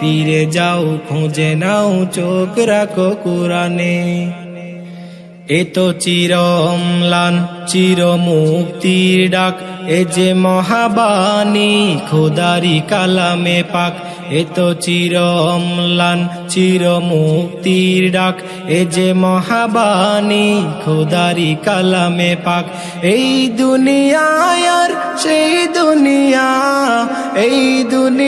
ফিরে যাও, খুঁজে নাও, চোখ রাখো কোরআনে। এ তো চির অম্লান চির মুক্তির ডাক। এ যে মহাবাণী, খোদারি কালামে পাক। এ তো চির অম্লান চির মুক্তির ডাক। এ যে মহাবাণী, খোদারি কালামে পাক। এই দুনিয়ায় আর সেই দুনিয়া, এই দুনিয়ার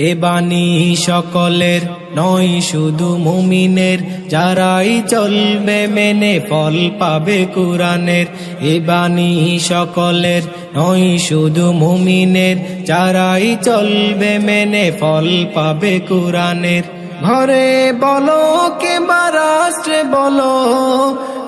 এ বাণী সকলের নয়, শুধু মুমিনের। যারাই চলবে মেনে ফল পাবে কোরআনের। এ বাণী সকলের নয়, শুধু মুমিনের। যারাই চলবে মেনে ফল পাবে কোরআনের। ঘরে বলো কে রাষ্ট্রে বলো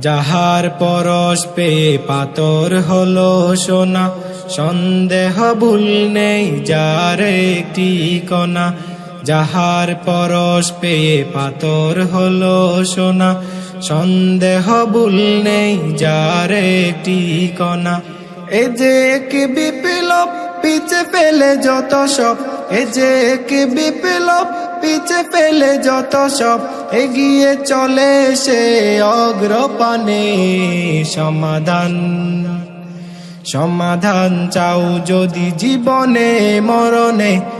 যাহার পরশ পেয়ে পাতর হলো সোনা, সন্দেহ ভুল নেই যার একটি কণা। যাহার পরশ পেয়ে পাতর হলো সোনা, সন্দেহ ভুল নেই যার একটি কণা। এ যে কি বিপ্লব, পিছে ফেলে যত সব, এ যে কি বিপ্লব পিছে ফেলে যত সব এগিয়ে চলে সে অগ্রপানে। সমাধান সমাধান চাও যদি জীবনে মরণে।